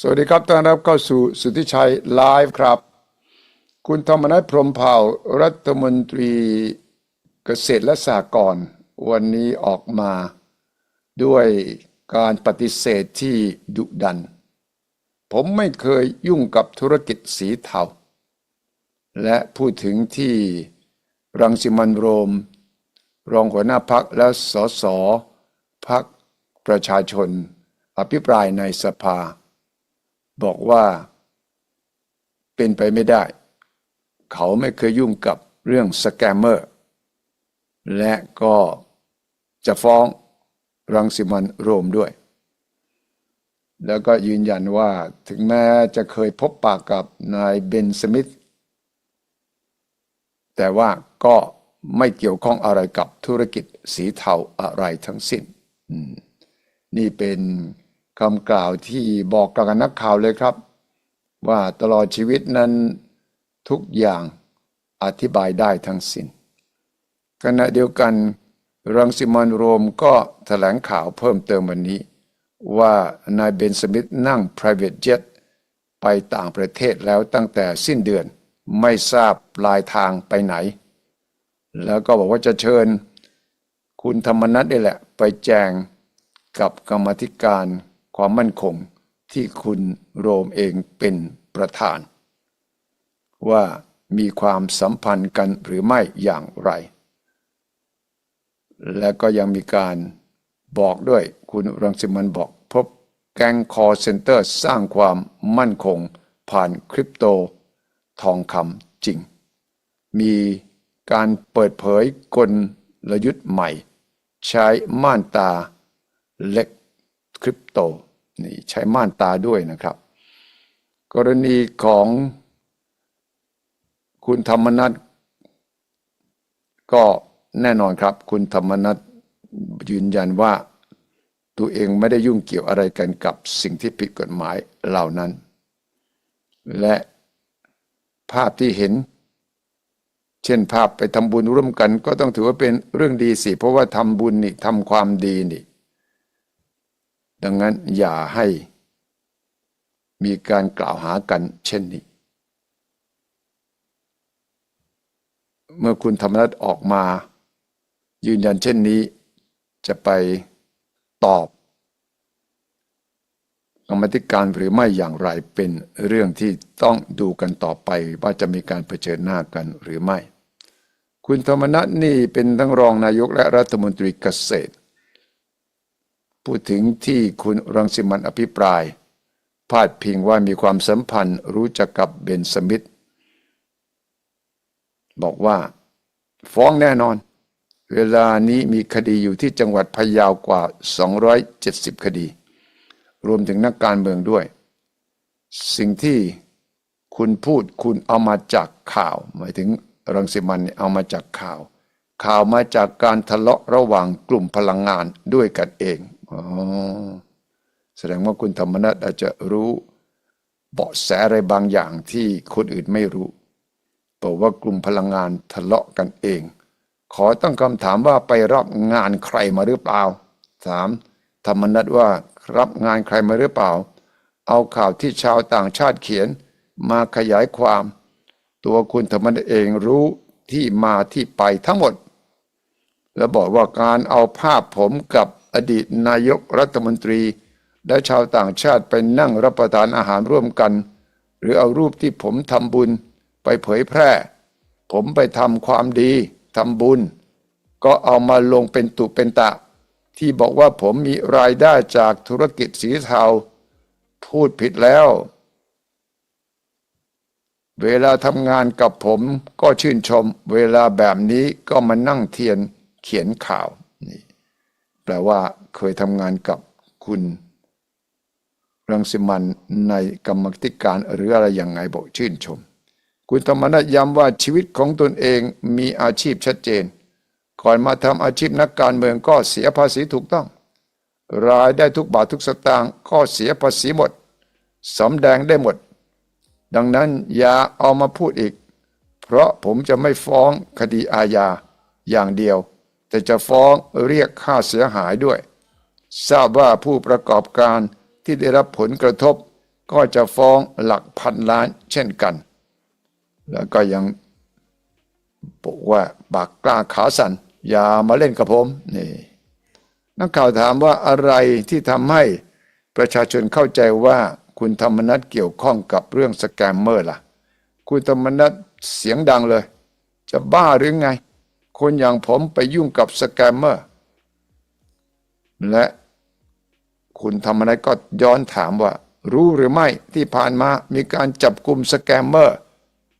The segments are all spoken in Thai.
สวัสดีครับต้อนรับเข้าสู่สุทธิชัยไลฟ์ครับ คุณธรรมนัฐพรมเผ่ารัฐมนตรีเกษตรและสหกรณ์วันนี้ออกมา ด้วยการปฏิเสธที่ดุดัน ผมไม่เคยยุ่งกับธุรกิจสีเทา และพูดถึงที่รังสิมันโรม รองหัวหน้าพักและสสพักประชาชน อภิปรายในสภา บอกว่าเป็นไปไม่ได้ เขาไม่เคยยุ่งกับเรื่องสแกมเมอร์ และก็จะฟ้องรังสิมันโรมด้วย แล้วก็ยืนยันว่าถึงแม้จะเคยพบปากกับนายเบนสมิธ แต่ว่าก็ไม่เกี่ยวข้องอะไรกับธุรกิจสีเทาอะไรทั้งสิ้น นี่เป็น คำกล่าวที่บอกกับนักข่าวเลยครับ ว่าตลอดชีวิตนั้นทุกอย่างอธิบายได้ทั้งสิ้นขณะเดียวกันรังสิมันโรมก็แถลงข่าวเพิ่มเติมวันนี้ ว่านายเบนสมิธนั่ง private jet ไปต่างประเทศแล้วตั้งแต่สิ้นเดือนไม่ทราบปลายทางไปไหน แล้วก็บอกว่าจะเชิญ คุณธรรมนัฐนี่แหละ ไปแจงกับกรรมธิการ ความมั่นคงที่คุณโรมเองเป็นประธาน ว่ามีความสัมพันธ์กันหรือไม่อย่างไร และก็ยังมีการบอกด้วยคุณรังสิมันบอก พบแก๊งคอเซ็นเตอร์สร้างความมั่นคงผ่านคริปโตทองคำจริง มีการเปิดเผยกลยุทธ์ใหม่ ใช้ม่านตาเล็กคริปโต นี่ใช้ม่านตาด้วยนะครับ กรณีของคุณธรรมนัฐก็แน่นอนครับ คุณธรรมนัฐยืนยันว่าตัวเองไม่ได้ยุ่งเกี่ยวอะไรกันกับสิ่งที่ผิดกฎหมายเหล่านั้น และภาพที่เห็น เช่นภาพไปทำบุญร่วมกัน ก็ต้องถือว่าเป็นเรื่องดีสิ เพราะว่าทำบุญนี่ทำความดีนี่ ดังนั้นอย่าให้มีการกล่าวหากันเช่นนี้ เมื่อคุณธรรมนัฐออกมา ยืนยันเช่นนี้ จะไปตอบกรรมธิการหรือไม่อย่างไรเป็นเรื่องที่ต้องดูกันต่อไปว่าจะมีการเผชิญหน้ากันหรือไม่ คุณธรรมนัฐนี่เป็นทั้งรองนายกและรัฐมนตรีเกษตร พูดถึงที่คุณรังสิมันอภิปราย พาดพิงว่ามีความสัมพันธ์รู้จักกับเบนสมิธบอกว่า ฟ้องแน่นอน เวลานี้มีคดีอยู่ที่จังหวัดพะเยาวกว่า 270 คดี รวมถึงนักการเมืองด้วย สิ่งที่คุณพูดคุณเอามาจากข่าว หมายถึงรังสิมันเอามาจากข่าว ข่าวมาจากการทะเลาะระหว่างกลุ่มพลังงานด้วยกันเอง อ๋อแสดงว่าคุณธรรมนัฐอาจจะรู้เบาะแสอะไรบางอย่างที่คนอื่นไม่รู้บอกว่ากลุ่มพลังงานทะเลาะกันเอง ขอตั้งคำถามว่าไปรับงานใครมาหรือเปล่าถามธรรมนัฐว่ารับงานใครมาหรือเปล่า เอาข่าวที่ชาวต่างชาติเขียนมาขยายความ ตัวคุณธรรมนัฐเองรู้ที่มาที่ไปทั้งหมด แล้วบอกว่าการเอาภาพผมกับ อดีตนายกรัฐมนตรี และชาวต่างชาติไปนั่งรับประทานอาหารร่วมกัน หรือเอารูปที่ผมทำบุญไปเผยแพร่ ผมไปทำความดีทำบุญ ก็เอามาลงเป็นตุเป็นตะ ที่บอกว่าผมมีรายได้จากธุรกิจสีเทาพูดผิดแล้ว เวลาทำงานกับผมก็ชื่นชม เวลาแบบนี้ก็มานั่งเทียนเขียนข่าว แปลว่าเคยทำงานกับคุณรังสิมันในกรรมธิการหรืออะไรอย่างไงบอกชื่นชม คุณธรรมนัฐย้ำว่าชีวิตของตนเองมีอาชีพชัดเจน ก่อนมาทำอาชีพนักการเมืองก็เสียภาษีถูกต้อง รายได้ทุกบาททุกสตางค์ก็เสียภาษีหมดสำแดงได้หมด ดังนั้นอย่าเอามาพูดอีก เพราะผมจะไม่ฟ้องคดีอาญาอย่างเดียว แต่จะฟ้องเรียกค่าเสียหายด้วย ทราบว่าผู้ประกอบการที่ได้รับผลกระทบ ก็จะฟ้องหลักพันล้านเช่นกัน แล้วก็ยังบอกว่าปากกล้าขาสันอย่ามาเล่นกับผมนี่นักข่าวถามว่าอะไรที่ทำให้ประชาชนเข้าใจว่าคุณธรรมนัฐเกี่ยวข้องกับเรื่องสแกมเมอร์ล่ะ คุณธรรมนัฐเสียงดังเลย จะบ้าหรือไง คนอย่างผมไปยุ่งกับสแกมเมอร์ และคุณธรรมนัฐก็ย้อนถามว่า รู้หรือไม่ที่ผ่านมามีการจับกลุ่มสแกมเมอร์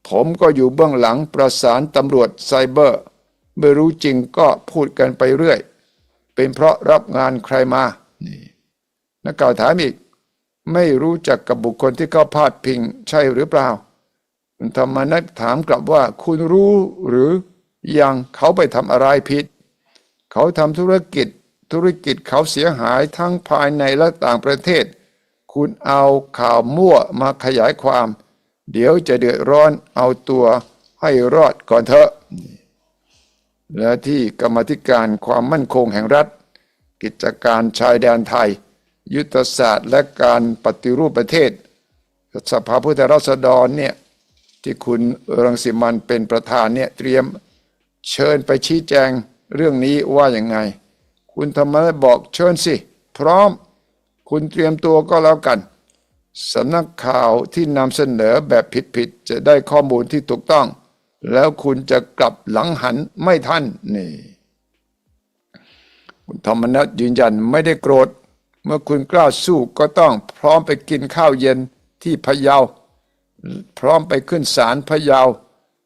ผมก็อยู่เบื้องหลังประสานตำรวจไซเบอร์ ไม่รู้จริงก็พูดกันไปเรื่อย เป็นเพราะรับงานใครมา นี่นักข่าวถามอีก ไม่รู้จักกับบุคคลที่เขาพาดพิงใช่หรือเปล่าคุณธรรมนัฐถามกลับว่าคุณรู้หรือ อยังเขาไปทำอะไรผิด เขาทำธุรกิจ ธุรกิจเขาเสียหายทั้งภายในและต่างประเทศ คุณเอาข่าวมั่วมาขยายความ เดี๋ยวจะเดือดร้อนเอาตัวให้รอดก่อนเถอะ และที่กรรมธิการความมั่นคงแห่งรัฐ กิจการชายแดนไทย ยุทธศาสตร์และการปฏิรูปประเทศ สภาผู้แทนราษฎรเนี่ยที่คุณรังสิมันเป็นประธานเนี่ยเตรียม เชิญไปชี้แจงเรื่องนี้ว่าอย่างไง คุณธรรมนัฐบอกเชิญสิ พร้อม คุณเตรียมตัวก็แล้วกันสำนักข่าวที่นำเสนอแบบผิดๆจะได้ข้อมูลที่ถูกต้อง แล้วคุณจะกลับหลังหันไม่ทันนี่ คุณธรรมนัฐยืนยันไม่ได้โกรธ เมื่อคุณกล้าสู้ก็ต้องพร้อมไปกินข้าวเย็นที่พะเยา พร้อมไปขึ้นศาลพะเยา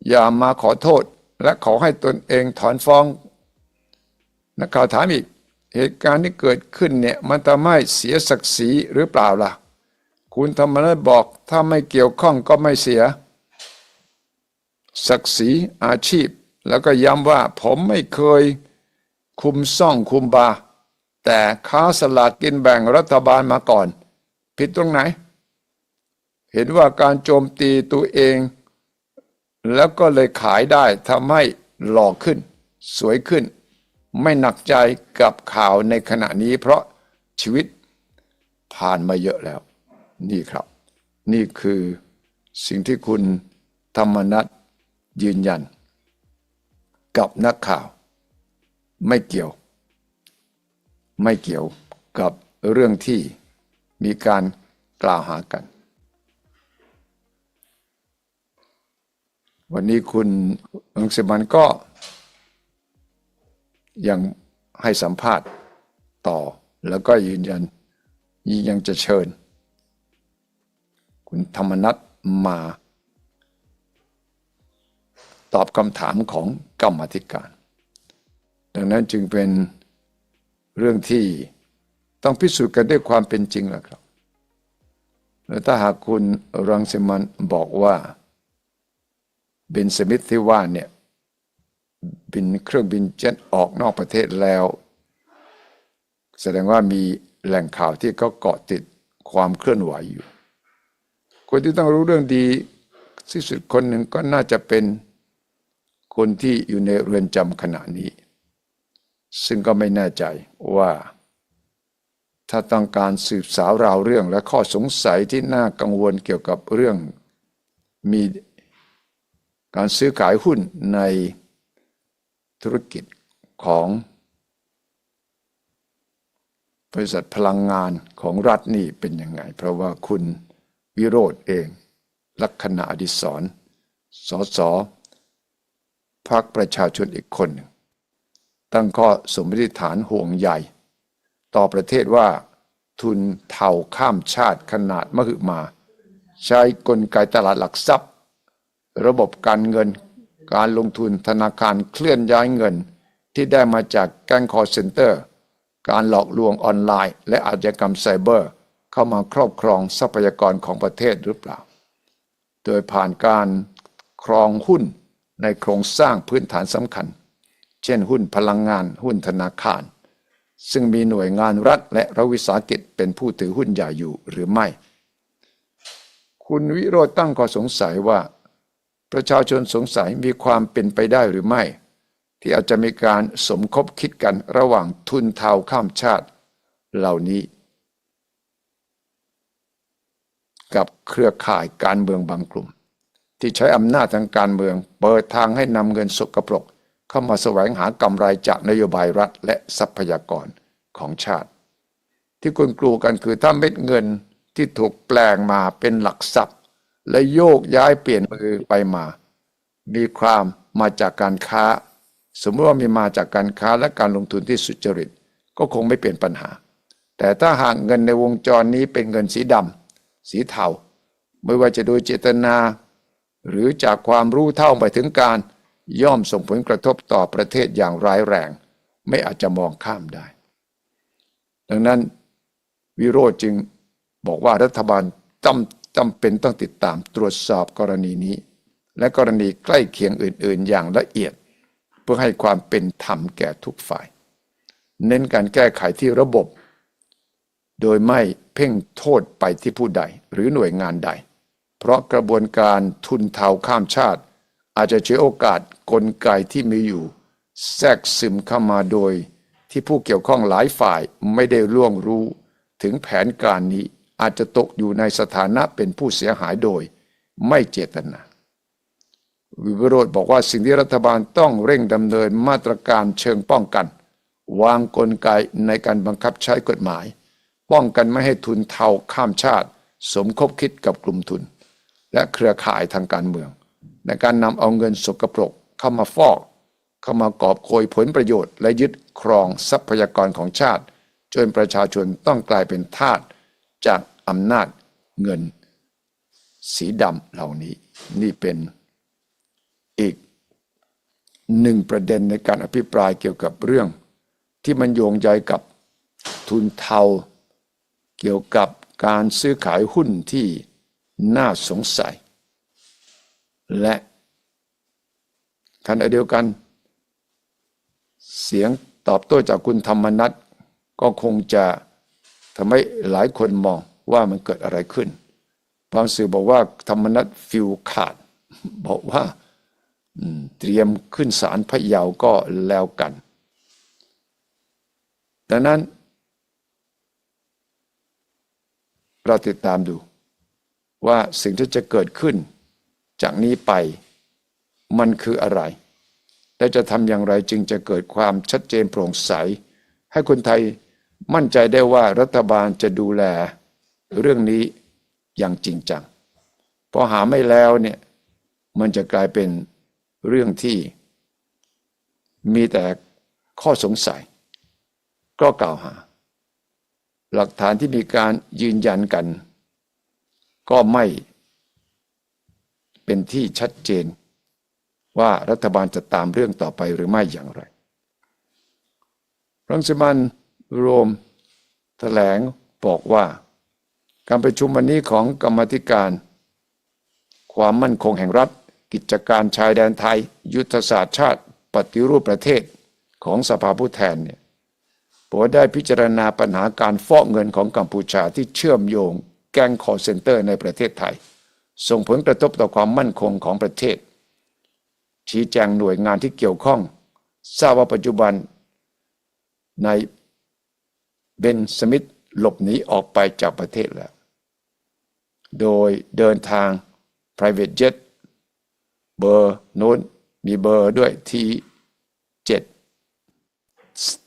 อย่ามาขอโทษ และขอให้ตนเองถอนฟ้องนักข่าวถามอีก เหตุการณ์ที่เกิดขึ้นเนี่ยมันทำให้เสียศักดิ์ศรีหรือเปล่าล่ะ คุณธรรมนัฐบอกถ้าไม่เกี่ยวข้องก็ไม่เสีย ศักดิ์ศรีอาชีพ แล้วก็ย้ำว่าผมไม่เคยคุมซ่องคุมบา แต่ค้าสลากกินแบ่งรัฐบาลมาก่อน ผิดตรงไหน เห็นว่าการโจมตีตัวเอง แล้วก็เลยขายได้ทำให้หล่อขึ้น สวยขึ้น ไม่หนักใจกับข่าวในขณะนี้ เพราะชีวิตผ่านมาเยอะแล้ว นี่ครับ นี่คือสิ่งที่คุณธรรมนัฐยืนยัน กับนักข่าว ไม่เกี่ยว ไม่เกี่ยวกับเรื่องที่มีการกล่าวหากัน วันนี้คุณอังสิมันก็ ยังให้สัมภาษณ์ต่อ แล้วก็ยืนยันยังจะเชิญ คุณธรรมนัฐมา ตอบคำถามของกรรมธิการ ดังนั้นจึงเป็นเรื่องที่ต้องพิสูจน์กันด้วยความเป็นจริงแหละครับ และถ้าหากคุณรังสิมันบอกว่า บนสมิธที่ว่าเนี่ยบินเครื่องบินเจ็ตออกนอกประเทศแล้ว แสดงว่ามีแหล่งข่าวที่เขาเกาะติดความเคลื่อนไหวอยู่ คนที่ต้องรู้เรื่องดีที่สุดคนหนึ่งก็น่าจะเป็นคนที่อยู่ในเรือนจำขณะนี้ ซึ่งก็ไม่แน่ใจว่า ถ้าต้องการสืบสาวราวเรื่องและข้อสงสัยที่น่ากังวลเกี่ยวกับเรื่องมี การซื้อขายหุ้นในธุรกิจของบริษัทพลังงานของรัฐนี่เป็นยังไง เพราะว่าคุณวิโรธเอง ลักษณะอดิศรสสพรรคประชาชนอีกคน ตั้งข้อสมมติฐานห่วงใหญ่ ต่อประเทศว่าทุนเท่าข้ามชาติขนาดมหึมา ใช้กลไกตลาดหลักทรัพย์ ระบบการเงิน การลงทุนธนาคารเคลื่อนย้ายเงิน ที่ได้มาจากแก๊งคอร์เซนเตอร์ การหลอกลวงออนไลน์ และอาชญากรรมไซเบอร์ เข้ามาครอบครองทรัพยากรของประเทศหรือเปล่า โดยผ่านการครองหุ้นในโครงสร้างพื้นฐานสำคัญ เช่นหุ้นพลังงานหุ้นธนาคาร ซึ่งมีหน่วยงานรัฐและรัฐวิสาหกิจเป็นผู้ถือหุ้นใหญ่อยู่หรือไม่ คุณวิโรจน์ตั้งข้อสงสัยว่า ประชาชนสงสัยมีความเป็นไปได้หรือไม่ ที่อาจจะมีการสมคบคิดกันระหว่างทุนเทาข้ามชาติ เหล่านี้ กับเครือข่ายการเมืองบางกลุ่ม ที่ใช้อำนาจทางการเมือง เปิดทางให้นำเงินสกปรก เข้ามาแสวงหากำไรจากนโยบายรัฐและทรัพยากรของชาติ ที่คนกลัวกันคือถ้าเม็ดเงินที่ถูกแปลงมาเป็นหลักทรัพย์ และโยกย้ายเปลี่ยนมือไปมา มีความมาจากการค้า สมมติว่ามีมาจากการค้าและการลงทุนที่สุจริต ก็คงไม่เป็นปัญหา แต่ถ้าหากเงินในวงจรนี้เป็นเงินสีดำสีเทาไม่ว่าจะโดยเจตนา หรือจากความรู้เท่าไปถึงการย่อมส่งผลกระทบต่อประเทศอย่างร้ายแรง ไม่อาจจะมองข้ามได้ ดังนั้นวิโรจน์จึงบอกว่ารัฐบาลจำ จำเป็นต้องติดตามตรวจสอบกรณีนี้ และกรณีใกล้เคียงอื่น ๆ อย่างละเอียด เพื่อให้ความเป็นธรรมแก่ทุกฝ่าย เน้นการแก้ไขที่ระบบ โดยไม่เพ่งโทษไปที่ผู้ใดหรือหน่วยงานใด เพราะกระบวนการทุนเทาข้ามชาติ อาจจะใช้โอกาสกลไกที่มีอยู่ แทรกซึมเข้ามาโดยที่ผู้เกี่ยวข้องหลายฝ่ายไม่ได้ร่วงรู้ถึงแผนการนี้ อาจจะตกอยู่ในสถานะเป็นผู้เสียหายโดยไม่เจตนา วิโรธบอกว่าสิ่งที่รัฐบาลต้องเร่งดำเนินมาตรการเชิงป้องกัน วางกลไกในการบังคับใช้กฎหมาย ป้องกันไม่ให้ทุนเทาข้ามชาติ สมคบคิดกับกลุ่มทุน และเครือข่ายทางการเมือง ในการนำเอาเงินสกปรกเข้ามาฟอก เข้ามากอบโกยผลประโยชน์ และยึดครองทรัพยากรของชาติ จนประชาชนต้องกลายเป็นทาส จากอำนาจเงินสีดำเหล่านี้ นี่เป็นอีกหนึ่งประเด็นในการอภิปรายเกี่ยวกับเรื่อง ที่มันโยงใยกับทุนเทา เกี่ยวกับการซื้อขายหุ้นที่น่าสงสัย และขณะเดียวกัน เสียงตอบโต้จากคุณธรรมนัทก็คงจะ ทำให้หลายคนมองว่ามันเกิดอะไรขึ้นบางสื่อบอกว่าธรรมนัตฟิลขาด บอกว่าเตรียมขึ้นศาลพะเยาก็แล้วกัน ดังนั้น เราติดตามดู ว่าสิ่งที่จะเกิดขึ้น จากนี้ไปมันคืออะไร และจะทำอย่างไรจึงจะเกิดความชัดเจนโปร่งใส ให้คนไทย มั่นใจได้ว่ารัฐบาลจะดูแลเรื่องนี้อย่างจริงจังพอหาไม่แล้วเนี่ยมันจะกลายเป็นเรื่องที่มีแต่ข้อสงสัย ก็กล่าวหา หลักฐานที่มีการยืนยันกัน ก็ไม่เป็นที่ชัดเจน ว่ารัฐบาลจะตามเรื่องต่อไปหรือไม่อย่างไรรังสิมัน โรมแถลงบอกว่า การประชุมวันนี้ของกรรมธิการ ความมั่นคงแห่งรัฐ กิจการชายแดนไทย ยุทธศาสตร์ชาติ ปฏิรูปประเทศของสภาผู้แทนเนี่ยผมได้พิจารณาปัญหาการฟอกเงินของกัมพูชาที่เชื่อมโยงแก๊งคอร์เซนเตอร์ในประเทศไทย ส่งผลกระทบต่อความมั่นคงของประเทศ ชี้แจงหน่วยงานที่เกี่ยวข้อง ทราบว่าปัจจุบัน ใน เบนสมิธหลบหนีออกไปจากประเทศแล้ว โดยเดินทาง private jet เบอร์โน้นมีเบอร์ด้วย T7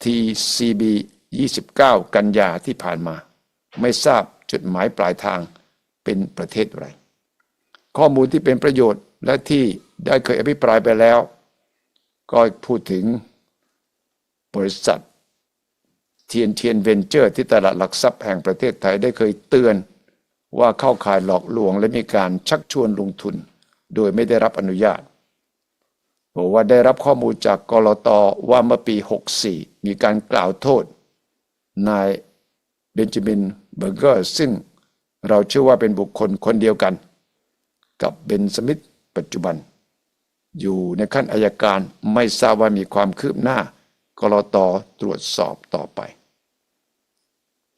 TCB 29 กันยาที่ผ่านมา ไม่ทราบจุดหมายปลายทางเป็นประเทศอะไร ข้อมูลที่เป็นประโยชน์และที่ได้เคยอภิปรายไปแล้ว ก็พูดถึงบริษัท ทียนเทียนเวนเจอร์ที่ตลาดหลักทรัพย์แห่งประเทศไทยได้เคยเตือน ว่าเข้าข่ายหลอกลวงและมีการชักชวนลงทุน โดยไม่ได้รับอนุญาตบอกว่าได้รับข้อมูลจากกรตว่าเมื่อปี 64 มีการกล่าวโทษ นายเบนจามินเบอร์เกอร์ซึ่งเราเชื่อว่าเป็นบุคคลคนเดียวกัน กับเบนสมิธปัจจุบัน อยู่ในขั้นอายการไม่ทราบว่ามีความคืบหน้ากรตตรวจสอบต่อไป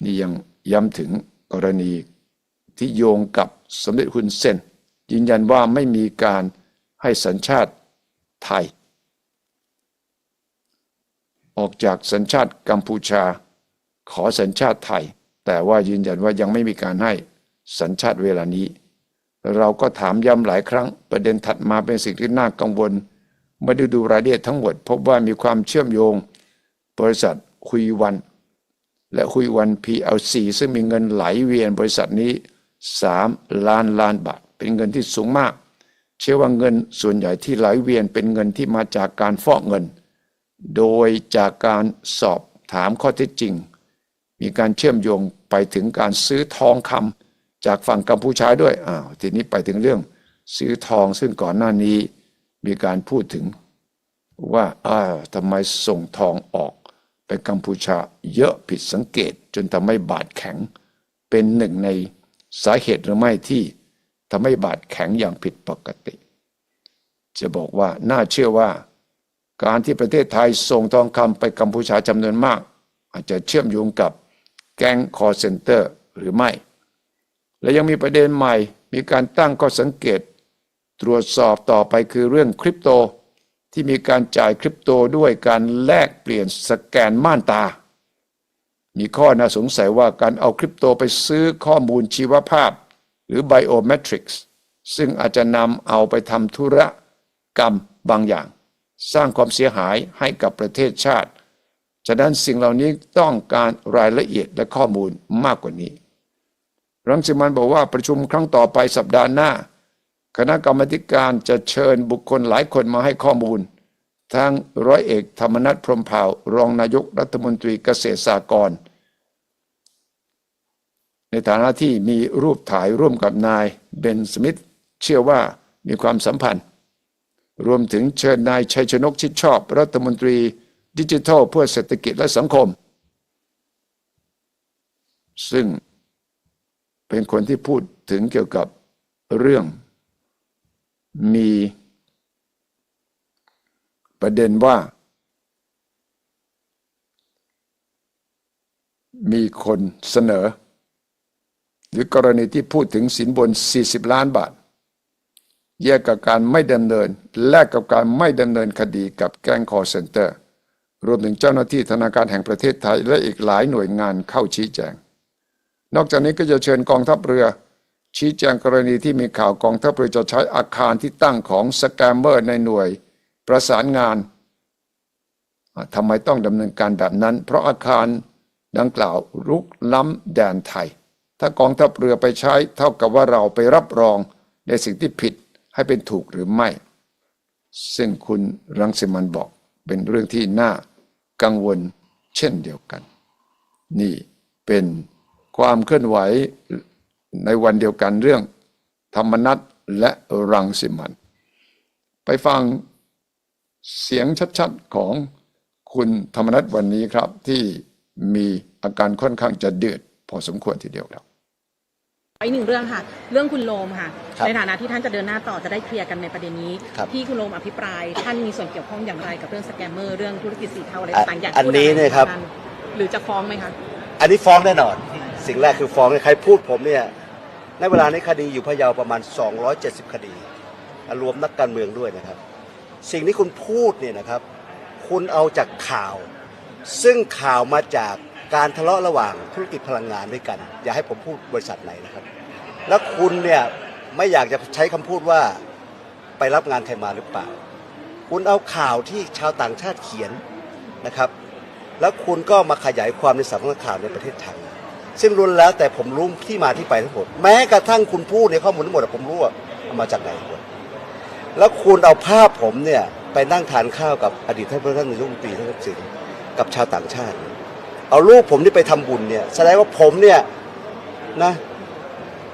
นี่ยังย้ำถึงกรณีที่โยงกับสมเด็จฮุนเซนยืนยันว่าไม่มีการให้สัญชาติไทย ออกจากสัญชาติกัมพูชา ขอสัญชาติไทย แต่ว่ายืนยันว่ายังไม่มีการให้สัญชาติเวลานี้ เราก็ถามย้ำหลายครั้ง ประเด็นถัดมาเป็นสิ่งที่น่ากังวลเมื่อด้ดูรายละเอียดทั้งหมด พบว่ามีความเชื่อมโยง บริษัทคุยวัน และคุยวัน PLC ซึ่งมีเงินไหลเวียนบริษัทนี้ 3 ล้านล้านบาท เป็นเงินที่สูงมาก เชื่อว่าเงินส่วนใหญ่ที่ไหลเวียนเป็นเงินที่มาจากการฟอกเงิน โดยจากการสอบถามข้อเท็จจริง มีการเชื่อมโยงไปถึงการซื้อทองคำจากฝั่งกัมพูชาด้วยอ้าวทีนี้ไปถึงเรื่อง ซื้อทองซึ่งก่อนหน้านี้มีการพูดถึงว่าอ้าทำไมส่งทองออก ไปกัมพูชาเยอะผิดสังเกตจนทำให้บาทแข็ง เป็นหนึ่งในสาเหตุหรือไม่ที่ทำให้บาทแข็งอย่างผิดปกติ จะบอกว่าน่าเชื่อว่า การที่ประเทศไทยส่งทองคำไปกัมพูชาจำนวนมาก อาจจะเชื่อมโยงกับแก๊งคอร์เซนเตอร์หรือไม่ และยังมีประเด็นใหม่มีการตั้งข้อสังเกต ตรวจสอบต่อไปคือเรื่องคริปโต ที่มีการจ่ายคริปโตด้วยการแลกเปลี่ยนสแกนม่านตา มีข้อน่าสงสัยว่าการเอาคริปโตไปซื้อข้อมูลชีวภาพ หรือ biometrics ซึ่งอาจจะนำเอาไปทำธุรกรรมบางอย่าง สร้างความเสียหายให้กับประเทศชาติ ฉะนั้นสิ่งเหล่านี้ต้องการรายละเอียดและข้อมูลมากกว่านี้ รังสิมันบอกว่าประชุมครั้งต่อไปสัปดาห์หน้า คณะกรรมการจะเชิญบุคคลหลายคนมาให้ข้อมูล ทั้งร้อยเอกธรรมนัฐพรมเผ่ารองนายกรัฐมนตรีเกษตรสากร ในฐานะที่มีรูปถ่ายร่วมกับนายเบนสมิธเชื่อว่ามีความสัมพันธ์ รวมถึงเชิญนายชัยชนกชิดชอบ รัฐมนตรีดิจิทัลเพื่อเศรษฐกิจและสังคม ซึ่งเป็นคนที่พูดถึงเกี่ยวกับเรื่อง มีประเด็นว่า มีคนเสนอ หรือกรณีที่พูดถึงสินบน 40 ล้านบาท แยกกับการไม่ดำเนิน แลกกับการไม่ดำเนินคดีกับแก๊งคอร์เซนเตอร์ รวมถึงเจ้าหน้าที่ธนาคารแห่งประเทศไทยและอีกหลายหน่วยงานเข้าชี้แจง นอกจากนี้ก็จะเชิญกองทัพเรือ ชี้แจงกรณีที่มีข่าวกองทัพเรือจะใช้อาคารที่ตั้งของสแกมเมอร์ในหน่วยประสานงานทำไมต้องดำเนินการแบบนั้น เพราะอาคารดังกล่าวรุกล้ำแดนไทย ถ้ากองทัพเรือไปใช้เท่ากับว่าเราไปรับรองในสิ่งที่ผิดให้เป็นถูกหรือไม่ ซึ่งคุณรังสิมันบอกเป็นเรื่องที่น่ากังวลเช่นเดียวกัน นี่เป็นความเคลื่อนไหว ในวันเดียวกันเรื่อง ธรรมนัตและรังสิมัน ไปฟังเสียงชัดๆของคุณธรรมนัตวันนี้ครับ ที่มีอาการค่อนข้างจะเดือดพอสมควรทีเดียวครับอีกหนึ่งเรื่องค่ะ เรื่องคุณโลมค่ะครับในฐานะที่ท่านจะเดินหน้าต่อจะได้เคลียร์กันในประเด็นนี้ครับที่คุณโลมอภิปราย ท่านมีส่วนเกี่ยวข้องอย่างไรกับเรื่องสแกมเมอร์เรื่องธุรกิจสีเทาอะไรอะต่างๆอยากอันพูดนี้อะไรเนี่ยครับท่านหรือจะฟ้องไหมคะอันนี้ฟ้องแน่นอน สิ่งแรกคือฟ้องใครพูดผมเนี่ย ในเวลานี้คดีอยู่พะเยาประมาณ 270 คดี รวมนักการเมืองด้วยนะครับ สิ่งที่คุณพูดเนี่ยนะครับ คุณเอาจากข่าว ซึ่งข่าวมาจากการทะเลาะระหว่างธุรกิจพลังงานด้วยกัน อย่าให้ผมพูดบริษัทไหนนะครับ แล้วคุณเนี่ยไม่อยากจะใช้คำพูดว่าไปรับงานใครมาหรือเปล่า คุณเอาข่าวที่ชาวต่างชาติเขียนนะครับ แล้วคุณก็มาขยายความในสำนักข่าวในประเทศไทย ซึ่งรุนแล้วแต่ผมรู้ที่มาที่ไปทั้งหมดแม้กระทั่งคุณพูดในข้อมูลทั้งหมดผมรู้ว่าเอามาจากไหนหมดแล้วคุณเอาภาพผมเนี่ยไปนั่งทานข้าวกับอดีตท่านประธานนายกรัฐมนตรีท่านทักษิณกับชาวต่างชาติ เอารูปผมที่ไปทำบุญเนี่ยแสดงว่าผมเนี่ยนะ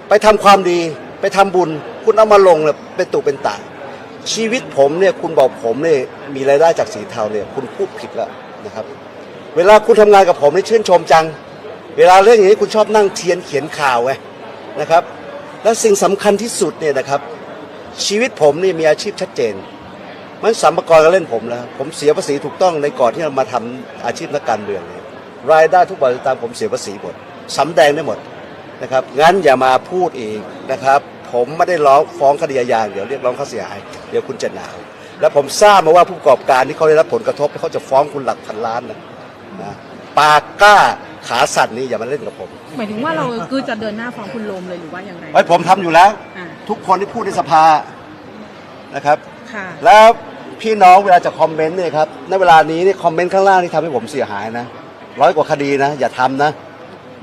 ไปทำความดีไปทำบุญ คุณเอามาลงเนี่ยเป็นตุเป็นตาชีวิตผมเนี่ยคุณบอกผมเนี่ยมีรายได้จากสีเทาเนี่ยคุณพูดผิดแล้วนะครับ เวลาคุณทำงานกับผมนี่ชื่นชมจัง เวลาเรื่องอย่างนี้คุณชอบนั่งเทียนเขียนข่าวไงนะครับ และสิ่งสำคัญที่สุดเนี่ยนะครับ ชีวิตผมนี่มีอาชีพชัดเจนมันสัมภาระก็เล่นผมแล้ว ผมเสียภาษีถูกต้องในก่อนที่จะมาทำอาชีพนักการเมืองเนี่ยรายได้ทุกบาทตางค์ผมเสียภาษีหมดสำแดงได้หมดนะครับงั้นอย่ามาพูดอีกนะครับ ผมไม่ได้ร้องฟ้องคดีอาญาเดี๋ยวเรียกร้องค่าเสียหายเดี๋ยวคุณจะหนาวและผมทราบมาว่าผู้ประกอบการที่เขาได้รับผลกระทบเขาจะฟ้องคุณหลักพันล้านนะนะปากกล้า ขาสั่นนี่อย่ามาเล่นกับผมหมายถึงว่าเราคือจะเดินหน้าฟ้องคุณโรมเลยหรือว่าอย่างไร ไอ้ยผมทำอยู่แล้ว อ่า ทุกคนที่พูดในสภานะครับ ค่ะ แล้วพี่น้องเวลาจะคอมเมนต์เนี่ยครับในเวลานี้นี่คอมเมนต์ข้างล่างนี่ทำให้ผมเสียหายนะร้อยกว่าคดีนะ อย่าทำนะ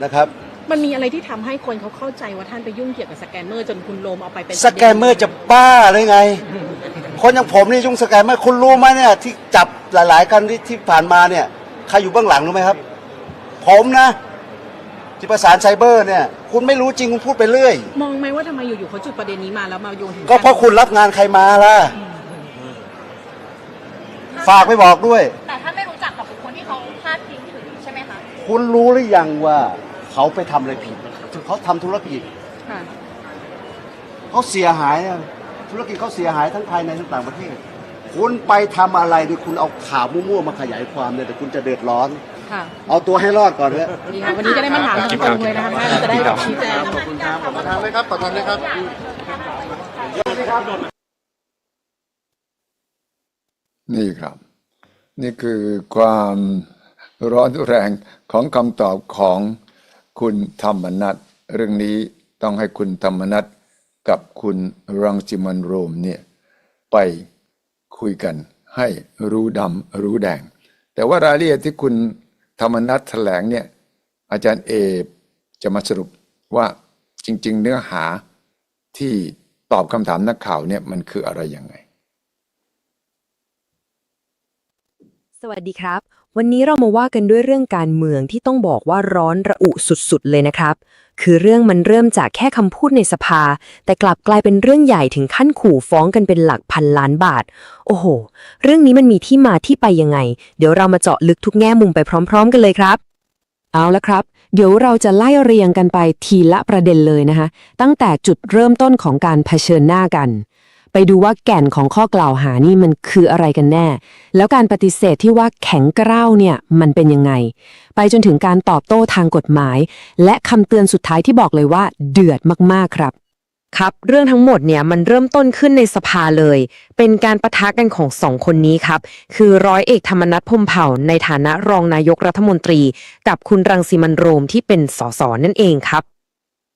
นะครับ มันมีอะไรที่ทำให้คนเขาเข้าใจว่าท่านไปยุ่งเกี่ยวกับสแกมเมอร์จนคุณโรมเอาไปเป็นสแกมเมอร์จะบ้าเลยไง คนอย่างผมนี่ยุ่งสแกมเมอร์คุณรู้ไหมเนี่ยที่จับหลาย ๆ กันที่ที่ผ่านมาเนี่ยใครอยู่เบื้องหลังรู้ไหมครับ ผมนะ ที่ประสานไซเบอร์เนี่ย คุณไม่รู้จริงคุณพูดไปเรื่อย มองไหมว่าทำไมอยู่ๆเขาจุดประเด็นนี้มาแล้วมาโยนถึงก็เพราะคุณรับงานใครมาล่ะ ฝากไปบอกด้วย แต่ท่านไม่รู้จักกับบุคคลที่เขาพาดพิงถึงใช่ไหมคะคุณรู้หรือยังว่าเขาไปทำอะไรผิดเขาทำธุรกิจ ค่ะ เขาเสียหายอะธุรกิจเขาเสียหายทั้งภายในทั้งต่างประเทศ คุณไปทำอะไรนี่คุณเอาข่าวมั่วๆมาขยายความเนี่ยแต่คุณจะเดือดร้อน ค่ะเอาตัวให้รอดก่อนเถอะดีค่ะวันนี้จะได้มาถามตรงๆเลยนะคะท่านจะได้ชี้แจงขอบคุณครับขอบคุณครับเลยครับขอทานเลยครับนี่ครับ นี่คือความร้อนแรงของคำตอบของคุณธรรมนัทเรื่องนี้ต้องให้คุณธรรมนัทกับคุณรังจิมันโรมเนี่ยไปคุยกันให้รู้ดำรู้แดง แต่ว่ารายละเอียดที่คุณ ธรรมนัตแถลงเนี่ยอาจารย์เอจะมาสรุปว่าจริง ๆ เนื้อหาที่ตอบคำถามนักข่าวเนี่ยมันคืออะไรยังไง สวัสดีครับ วันนี้เรามาว่ากันด้วยเรื่องการเมืองที่ต้องบอกว่าร้อนระอุสุดๆเลยนะครับ คือเรื่องมันเริ่มจากแค่คำพูดในสภา แต่กลับกลายเป็นเรื่องใหญ่ถึงขั้นขู่ฟ้องกันเป็นหลักพันล้านบาท โอ้โห เรื่องนี้มันมีที่มาที่ไปยังไง เดี๋ยวเรามาเจาะลึกทุกแง่มุมไปพร้อม ๆ กันเลยครับ เอาละครับ เดี๋ยวเราจะไล่เรียงกันไปทีละประเด็นเลยนะคะ ตั้งแต่จุดเริ่มต้นของการเผชิญหน้ากัน ไปดูว่าแก่นของข้อกล่าวหานี่มันคืออะไรกันแน่ แล้วการปฏิเสธที่ว่าแข็งกร้าวเนี่ยมันเป็นยังไง ไปจนถึงการตอบโต้ทางกฎหมาย และคำเตือนสุดท้ายที่บอกเลยว่าเดือดมากๆครับครับ เรื่องทั้งหมดเนี่ยมันเริ่มต้นขึ้นในสภาเลย เป็นการประทะกันของสองคนนี้ครับ คือร้อยเอกธรรมนัฐพรหมเผ่า ในฐานะรองนายกรัฐมนตรี กับคุณรังสิมันต์โรมที่เป็นสสนั่นเองครับ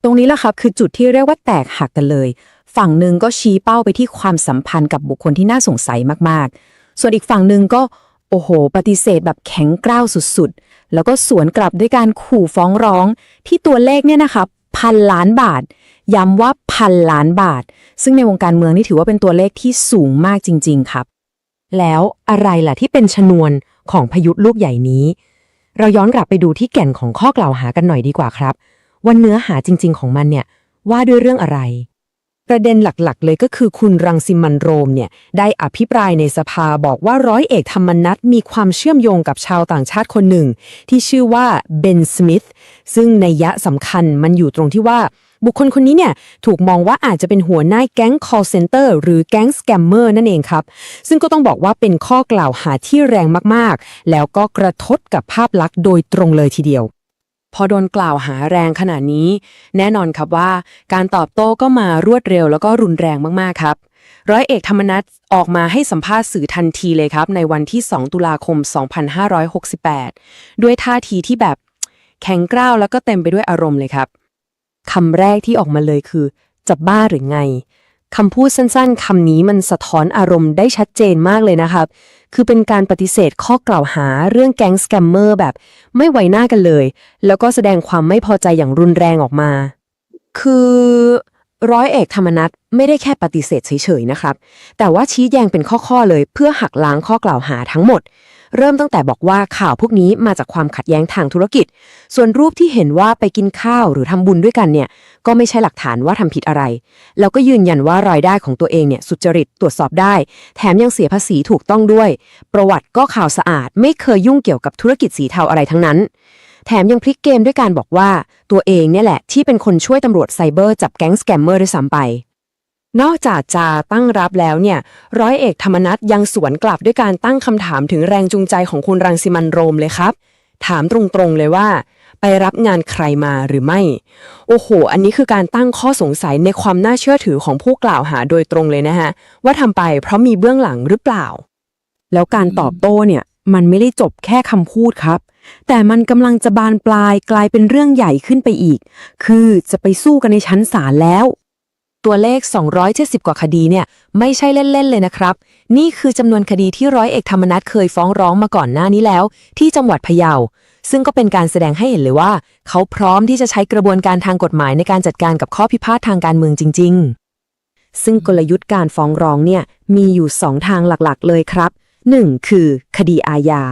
ตรงนี้แหละครับคือจุดที่เรียกว่าแตกหักกันเลย ฝั่งหนึ่งก็ชี้เป้าไปที่ความสัมพันธ์กับบุคคลที่น่าสงสัยมากๆ ส่วนอีกฝั่งหนึ่งก็โอ้โห ปฏิเสธแบบแข็งกร้าวสุดๆ แล้วก็สวนกลับด้วยการขู่ฟ้องร้อง ที่ตัวเลขเนี่ยนะครับพันล้านบาท ย้ำว่าพันล้านบาท ซึ่งในวงการเมืองนี่ถือว่าเป็นตัวเลขที่สูงมากจริง ๆ ครับ แล้วอะไรล่ะที่เป็นชนวนของพายุลูกใหญ่นี้ เราย้อนกลับไปดูที่แก่นของข้อกล่าวหากันหน่อยดีกว่าครับว่าเนื้อหาจริง ๆ ของมันเนี่ยว่าด้วยเรื่องอะไร ประเด็นหลักๆ เลยก็คือคุณรังสิมันโรมเนี่ยได้อภิปรายในสภาบอกว่าร้อยเอกธรรมนัฐมีความเชื่อมโยงกับชาวต่างชาติคนหนึ่ง ที่ชื่อว่าเบนสมิธซึ่งในยะสำคัญมันอยู่ตรงที่ว่าบุคคลคนนี้เนี่ยถูกมองว่าอาจจะเป็นหัวหน้าแก๊ง call center หรือแก๊งสแกมเมอร์นั่นเองครับ ซึ่งก็ต้องบอกว่าเป็นข้อกล่าวหาที่แรงมากๆ แล้วก็กระทบกับภาพลักษณ์โดยตรงเลยทีเดียว พอโดนกล่าวหาแรงขนาดนี้ แน่นอนครับว่าการตอบโต้ก็มารวดเร็วแล้วก็รุนแรงมากๆครับ ร้อยเอกธรรมนัฐออกมาให้สัมภาษณ์สื่อทันทีเลยครับ ในวันที่ 2 ตุลาคม 2568 ด้วยท่าทีที่แบบแข็งกร้าวแล้วก็เต็มไปด้วยอารมณ์เลยครับคำแรกที่ออกมาเลยคือ จะบ้าหรือไง คำพูดสั้นๆคำนี้มันสะท้อนอารมณ์ได้ชัดเจนมากเลยนะครับ คือเป็นการปฏิเสธข้อกล่าวหาเรื่องแก๊งสแกมเมอร์แบบ ไม่ไว้หน้ากันเลย แล้วก็แสดงความไม่พอใจอย่างรุนแรงออกมา คือร้อยเอกธรรมนัฐไม่ได้แค่ปฏิเสธเฉยๆนะครับ แต่ว่าชี้แจงเป็นข้อๆเลยเพื่อหักล้างข้อกล่าวหาทั้งหมด เริ่มตั้งแต่บอกว่าข่าวพวกนี้มาจากความขัดแย้งทางธุรกิจ ส่วนรูปที่เห็นว่าไปกินข้าวหรือทำบุญด้วยกันเนี่ย ก็ไม่ใช่หลักฐานว่าทำผิดอะไร แล้วก็ยืนยันว่ารายได้ของตัวเองเนี่ยสุจริตตรวจสอบได้ แถมยังเสียภาษีถูกต้องด้วย ประวัติก็ข่าวสะอาด ไม่เคยยุ่งเกี่ยวกับธุรกิจสีเทาอะไรทั้งนั้นแถมยังพลิกเกมด้วยการบอกว่า ตัวเองเนี่ยแหละที่เป็นคนช่วยตำรวจไซเบอร์จับแก๊งสแกมเมอร์ด้วยซ้ำไป นอกจากจะตั้งรับแล้วเนี่ย ร้อยเอกธรรมนัฐยังสวนกลับด้วยการตั้งคำถามถึงแรงจูงใจของคุณรังสิมันโรมเลยครับ ถามตรงๆเลยว่า ไปรับงานใครมาหรือไม่ โอ้โห อันนี้คือการตั้งข้อสงสัยในความน่าเชื่อถือของผู้กล่าวหาโดยตรงเลยนะฮะ ว่าทำไปเพราะมีเบื้องหลังหรือเปล่า แล้วการตอบโต้เนี่ย มันไม่ได้จบแค่คำพูดครับ แต่มันกำลังจะบานปลายกลายเป็นเรื่องใหญ่ขึ้นไปอีก คือจะไปสู้กันในชั้นศาลแล้ว ตัวเลข 270 กว่าคดีเนี่ย ไม่ใช่เล่นๆเลยนะครับ นี่คือจำนวนคดีที่ร้อยเอกธรรมนัฐเคยฟ้องร้องมาก่อนหน้านี้แล้ว ที่จังหวัดพะเยา ซึ่งก็เป็นการแสดงให้เห็นเลยว่า เขาพร้อมที่จะใช้กระบวนการทางกฎหมายในการจัดการกับข้อพิพาททางการเมืองจริง ๆ ซึ่งกลยุทธ์การฟ้องร้องเนี่ยมีอยู่ 2 ทางหลักๆ เลยครับ 1. คือ คดีอาญา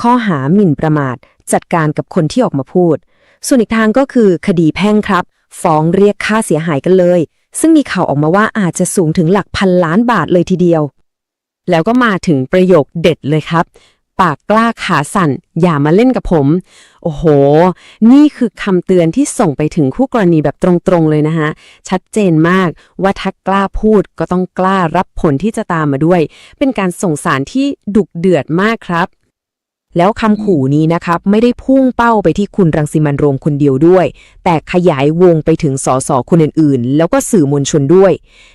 ข้อหาหมิ่นประมาท จัดการกับคนที่ออกมาพูด ส่วนอีกทางก็คือ คดีแพ่งครับ ฟ้องเรียกค่าเสียหายกันเลย ซึ่งมีข่าวออกมาว่าอาจจะสูงถึงหลักพันล้านบาทเลยทีเดียว แล้วก็มาถึงประโยคเด็ดเลยครับ ปากกล้าขาสั่น อย่ามาเล่นกับผม โอ้โห นี่คือคำเตือนที่ส่งไปถึงคู่กรณีแบบตรงๆเลยนะฮะ ชัดเจนมากว่าถ้ากล้าพูดก็ต้องกล้ารับผลที่จะตามมาด้วย เป็นการส่งสารที่ดุเดือดมากครับ แล้วคำขู่นี้นะครับไม่ได้พุ่งเป้าไปที่คุณรังสิมันโรมคนเดียวด้วย แต่ขยายวงไปถึงสสคนอื่นๆ แล้วก็สื่อมวลชนด้วย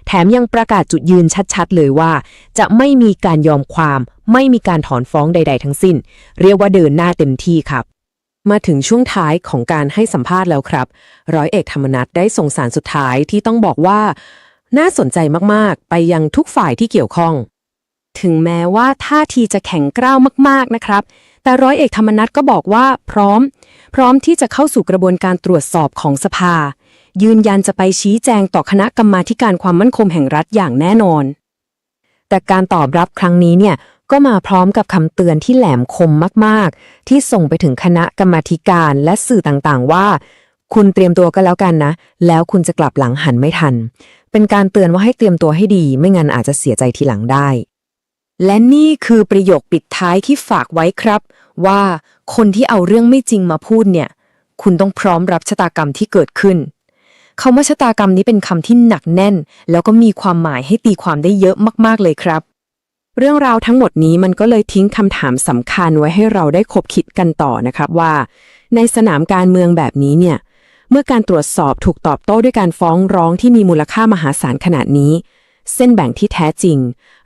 แถมยังประกาศจุดยืนชัดๆ เลยว่า จะไม่มีการยอมความ ไม่มีการถอนฟ้องใด ๆ ทั้งสิ้น เรียกว่าเดินหน้าเต็มที่ครับมาถึงช่วงท้ายของการให้สัมภาษณ์แล้วครับ ร้อยเอกธรรมนัฐได้ส่งสารสุดท้ายที่ต้องบอกว่า น่าสนใจมากๆ ไปยังทุกฝ่ายที่เกี่ยวข้อง ถึงแม้ว่าท่าทีจะแข็งกร้าวมากๆนะครับ แต่ร้อยเอกธรรมนัฐก็บอกว่า พร้อม พร้อมที่จะเข้าสู่กระบวนการตรวจสอบของสภา ยืนยันจะไปชี้แจงต่อคณะกรรมาการความมั่นคงแห่งรัฐอย่างแน่นอน แต่การตอบรับครั้งนี้เนี่ยก็มาพร้อมกับคำเตือนที่แหลมคมมาก ๆ ที่ส่งไปถึงคณะกรรมาการและสื่อต่างๆ ว่า คุณเตรียมตัวก็แล้วกันนะ แล้วคุณจะกลับหลังหันไม่ทัน เป็นการเตือนว่าให้เตรียมตัวให้ดี ไม่งั้นอาจจะเสียใจทีหลังได้ และนี่คือประโยคปิดท้ายที่ฝากไว้ครับ ว่าคนที่เอาเรื่องไม่จริงมาพูดเนี่ย คุณต้องพร้อมรับชะตากรรมที่เกิดขึ้นคำว่าชะตากรรมนี้เป็นคำที่หนักแน่น แล้วก็มีความหมายให้ตีความได้เยอะมากๆเลยครับ เรื่องราวทั้งหมดนี้มันก็เลยทิ้งคำถามสำคัญไว้ให้เราได้คบคิดกันต่อนะครับว่า ในสนามการเมืองแบบนี้เนี่ย เมื่อการตรวจสอบถูกตอบโต้ด้วยการฟ้องร้องที่มีมูลค่ามหาศาลขนาดนี้ เส้นแบ่งที่แท้จริง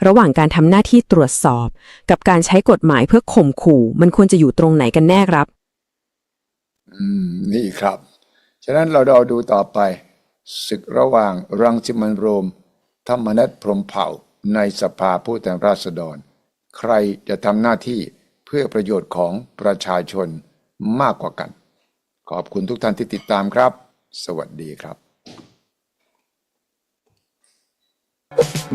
ระหว่างการทำหน้าที่ตรวจสอบ กับการใช้กฎหมายเพื่อข่มขู่ มันควรจะอยู่ตรงไหนกันแน่ครับ อืม นี่ครับ ฉะนั้นเราเราดูต่อไป ศึกระหว่างรังสิมันโรม ธรรมนัฐพรหมเผ่า ในสภาผู้แทนราษฎร ใครจะทำหน้าที่เพื่อประโยชน์ของประชาชนมากกว่ากัน ขอบคุณทุกท่านที่ติดตามครับ สวัสดีครับ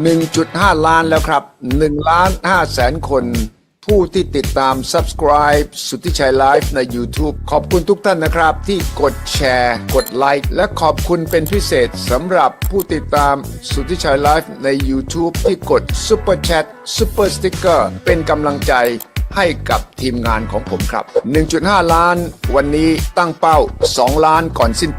1.5 ล้านแล้วครับ1ล้าน5แสนคน ผู้ที่ติดตาม subscribe สุทธิชัยไลฟ์ใน YouTube ขอบคุณทุกท่านนะครับ ที่กดแชร์ กดไลค์และขอบคุณเป็นพิเศษสำหรับผู้ติดตามสุทธิชัยไลฟ์ใน YouTube ที่กด Super Chat Super Sticker เป็นกำลังใจให้กับทีมงานของผมครับ 1.5 ล้านวันนี้ตั้งเป้า 2 ล้านก่อนสิ้น